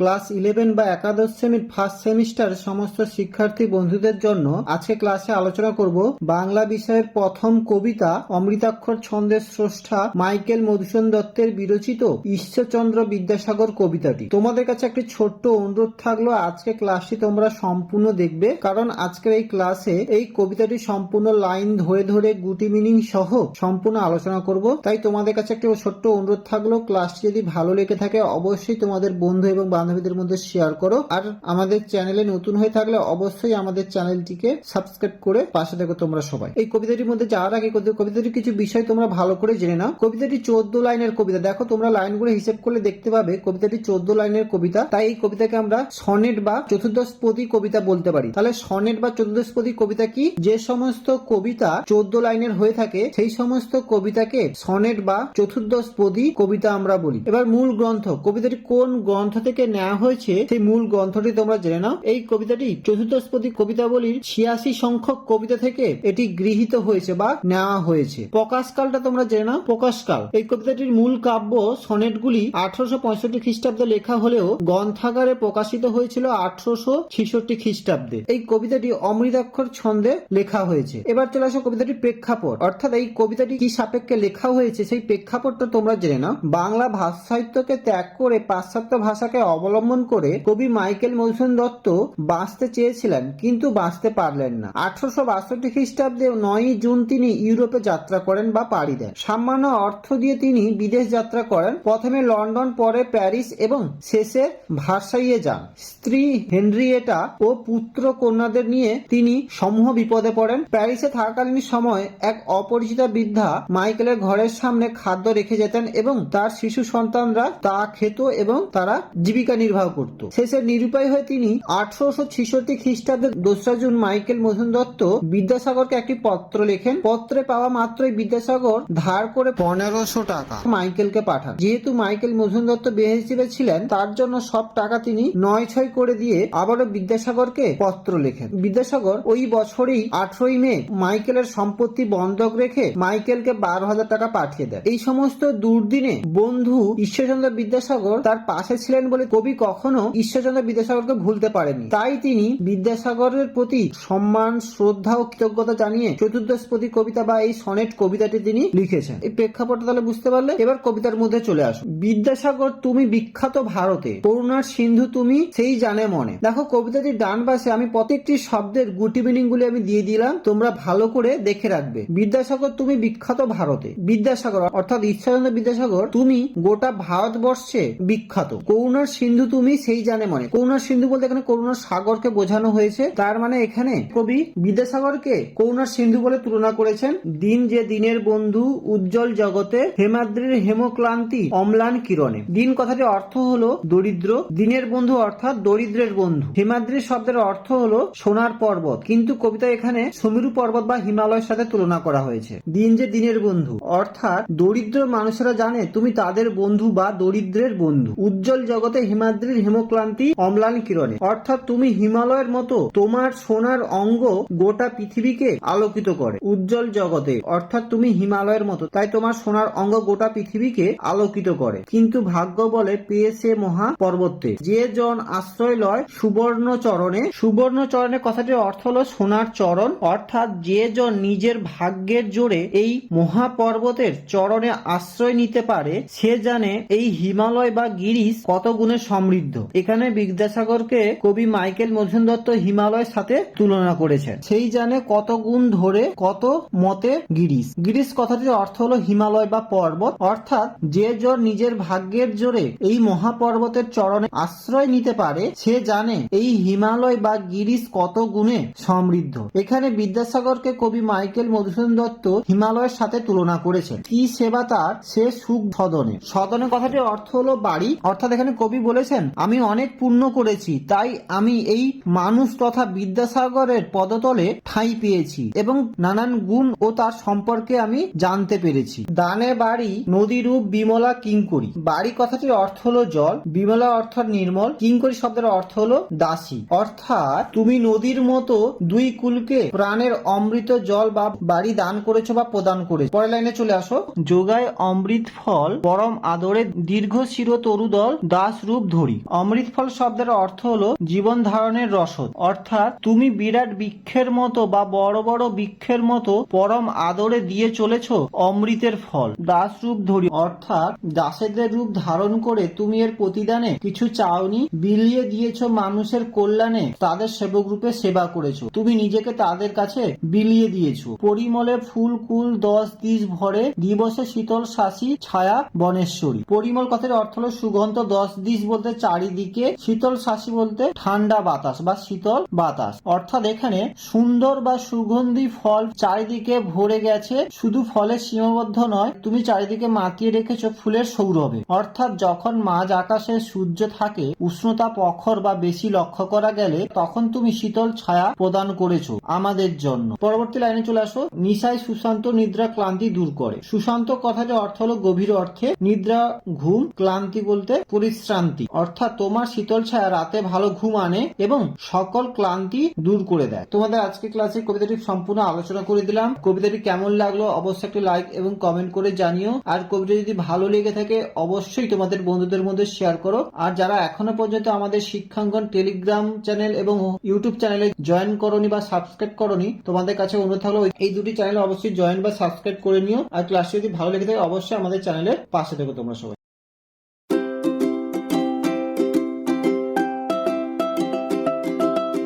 Class eleven বা একাদশ শ্রেণির ফার্স্ট সেমিস্টার সমস্ত শিক্ষার্থী বন্ধুদের জন্য আজকে ক্লাসে আলোচনা করব বাংলা বিষয়ের প্রথম কবিতা অমৃতাক্ষর ছন্দের স্রষ্টা মাইকেল মধুসূদন দত্তের বিরচিত ঈশ্বরচন্দ্র বিদ্যাসাগর কবিতাটি। তোমাদের কাছে একটি ছোট্ট অনুরোধ থাকল, আজকে ক্লাসটি তোমরা সম্পূর্ণ দেখবে, কারণ আজকের এই ক্লাসে এই কবিতাটি সম্পূর্ণ লাইন ধরে ধরে গুটি মিনিং সহ সম্পূর্ণ আলোচনা করব। তাই তোমাদের কাছে একটি ছোট্ট অনুরোধ থাকল, ক্লাসটি যদি ভালো লেগে থাকে অবশ্যই তোমাদের বন্ধু এবং বান্ধবীদের মধ্যে শেয়ার করো। আর আমাদের চ্যানেলে নতুন হয়ে থাকলে অবশ্যই আমাদের চ্যানেলটিকে সাবস্ক্রাইব করে পাশে থাকো তোমরা সবাই। এই কবিতাটির মধ্যে যাওয়ার আগে কবিতা- কবিতাটির কিছু বিষয় তোমরা ভালো করে জেনে নাও। কবিতাটি চোদ্দ লাইনের কবিতা। দেখো, তোমরা লাইনগুলো হিসেব করলে দেখতে পাবে কবিতাটি চোদ্দ লাইনের কবিতা। তাই এই কবিতাকে আমরা সনেট বা চতুর্দশপদী কবিতা বলতে পারি। তাহলে সনেট বা চতুর্দশপদী কবিতা কি? যে সমস্ত কবিতা চোদ্দ লাইনের হয়ে থাকে, সেই সমস্ত কবিতাকে সনেট বা চতুর্দশপদী কবিতা আমরা বলি। এবার মূল গ্রন্থ। কবিতাটি কোন গ্রন্থ থেকে নেওয়া হয়েছে, সেই মূল গ্রন্থটি তোমরা জেনে নাও। এই কবিতাটি চতুর্দশপদী কবিতাবলীর ছিয়াশি সংখ্যক কবিতা থেকে এটি গৃহীত হয়েছে বা নেওয়া হয়েছে। প্রকাশকালটা তোমরা জেনে নাও। প্রকাশকাল। এই কবিতাটির মূল কাব্য সনেটগুলি আঠারোশো পঁয়ষট্টি খ্রিস্টাব্দে লেখা হলেও গ্রন্থাগারে প্রকাশিত হয়েছিল আঠারোশো ছিষট্টি খ্রিস্টাব্দে। এই কবিতাটি অমৃতাক্ষর ছন্দে লেখা হয়েছে। এবার চলে আসো কবিতাটির প্রেক্ষাপট। অর্থাৎ এই কবিতাটি কি সাপেক্ষে লেখা হয়েছে সেই প্রেক্ষাপটটা তোমরা জেনে নাও। বাংলা ভাষা সাহিত্যকে ত্যাগ করে পাশ্চাত্য ভাষাকে অবলম্বন করে কবি মাইকেল মধুসূদন দত্ত বাঁচতে চেয়েছিলেন, কিন্তু বাঁচতে পারলেন না। আঠারোশো বাষট্টি খ্রিস্টাব্দে নয়ই জুন তিনি ইউরোপে যাত্রা করেন বা পাড়ি দেন। সামান্য অর্থ দিয়ে তিনি বিদেশ যাত্রা করেন। প্রথমে লন্ডন, পরে প্যারিস এবং শেষে ভার্সাইয়ে যান। স্ত্রী হেনরিয়েটা ও পুত্র কন্যাদের নিয়ে তিনি সমূহ বিপদে পড়েন। প্যারিসে থাকাকালীন সময় এক অপরিচিত বৃদ্ধা মাইকেলের ঘরের সামনে খাদ্য রেখে যেতেন এবং তার শিশু সন্তানরা তা খেত এবং তারা জীবিকা নির্বাহ করত। শেষে নিরুপায় হয়ে তিনি আঠারোশো ছিষট্টি খ্রিস্টাব্দের দোসরা জুন মাইকেল মধুন দত্ত বিদ্যাসাগরকে একটি পত্র লেখেন। পত্রে পাওয়া মাত্রই বিদ্যাসাগর ধার করে পনেরোশো টাকা। মাইকেলকে পাঠান। যেহেতু মাইকেল মধুন দত্ত বেহেসিবে ছিলেন তার জন্য সব টাকা তিনি নয় ছয় করে দিয়ে আবারও বিদ্যাসাগরকে পত্র লেখেন। বিদ্যাসাগর ওই বছরই আঠারোই মে মাইকেলের সম্পত্তি বন্ধক রেখে মাইকেলকে বারো হাজার টাকা পাঠিয়ে দেয় এই সমস্ত দুর্দিনে বন্ধু ঈশ্বরচন্দ্র বিদ্যাসাগর তার পাশে ছিলেন বলে কবি কখনো ঈশ্বরচন্দ্র বিদ্যাসাগরকে ভুলতে পারেনি তাই তিনি বিদ্যাসাগরের প্রতি সম্মান, শ্রদ্ধা ও কৃতজ্ঞতা জানিয়ে চতুর্দশপতি কবিতা বা এই সনেট কবিতাটি তিনি লিখেছেন। এই প্রেক্ষাপটটা তাহলে বুঝতে পারলে এবার কবিতার মধ্যে চলে আসো বিদ্যাসাগর, তুমি বিখ্যাত ভারতে, করুণার সিন্ধু তুমি সেই জানে মনে। দেখো, কবিতাটির ডান পাশে আমি প্রত্যেকটি শব্দের গুটি মিনিং গুলি আমি দিয়ে দিলাম, তোমরা ভালো করে দেখে রাখবে। বিদ্যাসাগর, তুমি বিখ্যাত ভারতে। বিদ্যাসাগর, অর্থাৎ ঈশ্বরচন্দ্র বিদ্যাসাগর, তুমি গোটা ভারতবর্ষে বিখ্যাত। করুণার সিন্ধু তুমি সেই জানে মনে। করুণার সিন্ধু বলতে এখানে করুণার সাগরকে বোঝানো হয়েছে। তার মানে এখানে কবি বিদ্যাসাগরকে করুণার সিন্ধু বলে তুলনা করেছেন। দিন যে দিনের বন্ধু, উজ্জ্বল জগতে হেমাদ্রির হেমক্লান্তি, অম্লান কিরণে। দিন কথাটির অর্থ হলো দরিদ্র। দিনের বন্ধু অর্থাৎ দরিদ্রের বন্ধু। হিমাদ্রি শব্দের অর্থ হলো সোনার পর্বত। কিন্তু কবিতা এখানে সমীরু পর্বত বা হিমালয়ের সাথে তুলনা করা হয়েছে। দিন যে দিনের বন্ধু, অর্থাৎ দরিদ্র মানুষেরা জানে তুমি তাদের বন্ধু বা দরিদ্রের বন্ধু। উজ্জ্বল জগতে হিমাদ্রির হেমক্লান্তি অম্লান কিরণে। অর্থাৎ তুমি হিমালয়ের মতো তোমার সোনার অঙ্গ গোটা পৃথিবীকে আলোকিত করে, উজ্জ্বল জগতে। অর্থাৎ তুমি হিমালয়ের মতো, তাই তোমার সোনার অঙ্গ গোটা পৃথিবীকে আলোকিত করে। কিন্তু ভাগ্য বলে পেয়েছে মহা পর্বতে। যে জন আশ্রয় লয় সুবর্ণ চরণে সুবর্ণ চরণে কথাটির অর্থ হলো সোনার চরণ। অর্থাৎ যে জন নিজের ভাগ্যের জোরে এই মহাপর্বতের চরণে আশ্রয় নিতে পারে, সে জানে এই হিমালয় বা গিরিশ কত গুণে সমৃদ্ধ। এখানে বিদ্যাসাগরকে কবি মাইকেল মধুসূদন দত্ত হিমালয়ের সাথে তুলনা করেছেন। সেই জানে কত গুণ ধরে কত মতে গিরিশ। গিরিশ কথাটির অর্থ হলো হিমালয় বা পর্বত। অর্থাৎ যে জোর নিজের ভাগ্যের জোরে এই মহাপর্বতের চরণে আশ্রয় নিতে পারে, সে জানে এই হিমালয় বা গিরিশ কত গুণে সমৃদ্ধ। এখানে বিদ্যাসাগরকে কবি মাইকেল মধুসূদন দত্ত হিমালয়ের সাথে তুলনা করেছেন। কি সেবা তার? সে সুখ সদনে। সদনে কথাটির অর্থ হলো বাড়ি। অর্থাৎ এখানে কবি বলেছেন আমি অনেক পুণ্য করেছি, তাই আমি এই মানুষ তথা বিদ্যাসাগরের পদতলে ঠাঁই পেয়েছি এবং নানান গুণ ও তার সম্পর্কে আমি জানতে পেরেছি। দানে বাড়ি নদীরূপ বিমলা, কিঙ্করি। বাড়ি কথাটির অর্থ হলো জল, বিমলা অর্থাৎ নির্মল, কিঙ্করি শব্দের অর্থ হলো দাসী। অর্থাৎ তুমি নদীর মতো দুই কুলকে প্রাণের অমৃত জল বা বাড়ি দান করেছ বা প্রদান করেছ। পরের লাইনে চলে আসো। যোগায় অমৃত ফল, পরম আদরে দীর্ঘ শির তরুদল দাস রূপ ধরি। অমৃত ফল শব্দের অর্থ হলো জীবন ধারণের রসদ। অর্থাৎ তুমি বিরাট বৃক্ষের মতো বা বড় বড় বৃক্ষের মতো পরম আদরে দিয়ে চলেছ অমৃতের ফল। দাস রূপ ধরি। অর্থাৎ দাসেদের রূপ ধারণ করে তুমি এর প্রতিদানে কিছু চাওনি, বিলিয়ে দিয়েছ মানুষের কল্যাণে, তাদের সেবক রূপে সেবা করেছ। তুমি নিজেকে তাদের কাছে বিলিয়ে দিয়েছ। পরিমলে ফুল, কুল, দশ দিশ ভরে দিবসে শীতল শাসী ছায়া বনেশ্বরী। পরিমল কথার অর্থ হলো সুগন্ধ দশ দিশ বলতে চারিদিকে শীতল শাসী বলতে ঠান্ডা বাতাস বা শীতল বাতাস। অর্থাৎ এখানে সুন্দর বা সুগন্ধি ফল চারিদিকে ভরে গেছে, শুধু ফলের সীমাবদ্ধ নয়, তুমি চারিদিকে মাতিয়ে রেখেছ ফুলের সৌরভে। অর্থাৎ যখন মাঝ আকাশে সূর্য থাকে, উষ্ণতা প্রখর বা বেশি লক্ষ্য করা গেলে তখন তুমি শীতল ছায়া প্রদান করেছ আমাদের জন্য। পরবর্তী লাইনে চলে আসো। নিশায় সুশান্ত নিদ্রা ক্লান্তি দূর করে। সুশান্ত কথাটির অর্থ হলো গভীর অর্থে নিদ্রা, ঘুম, ক্লান্তি বলতে পরিশ্রান্তি। অর্থাৎ তোমার শীতল ছায়া রাতে ভালো ঘুম আনে এবং সকল ক্লান্তি দূর করে দেয়। তোমাদের আজকে ক্লাসে কবিতাটি সম্পূর্ণ আলোচনা করে দিলাম। কবিতাটি কেমন লাগল অবশ্যই একটি লাইক এবং কমেন্ট করে জানিও। আর কবিতা যদি ভালো লেগে থাকে, অবশ্যই তোমাদের বন্ধুদের মধ্যে শেয়ার করো। আর যারা এখনও পর্যন্ত আমাদের শিক্ষাঙ্গন টেলিগ্রাম চ্যানেল এবং ইউটিউব চ্যানেলে জয়েন করনি বা সাবস্ক্রাইব করনি, তোমাদের কাছে অনুরোধ থাকল এই দুটি চ্যানেল অবশ্যই জয়েন বা সাবস্ক্রাইব করে নিও। আর ক্লাসটি যদি ভালো লেগে থাকে, অবশ্যই আমাদের চ্যানেলের পাশে থেকো তোমরা সবাই।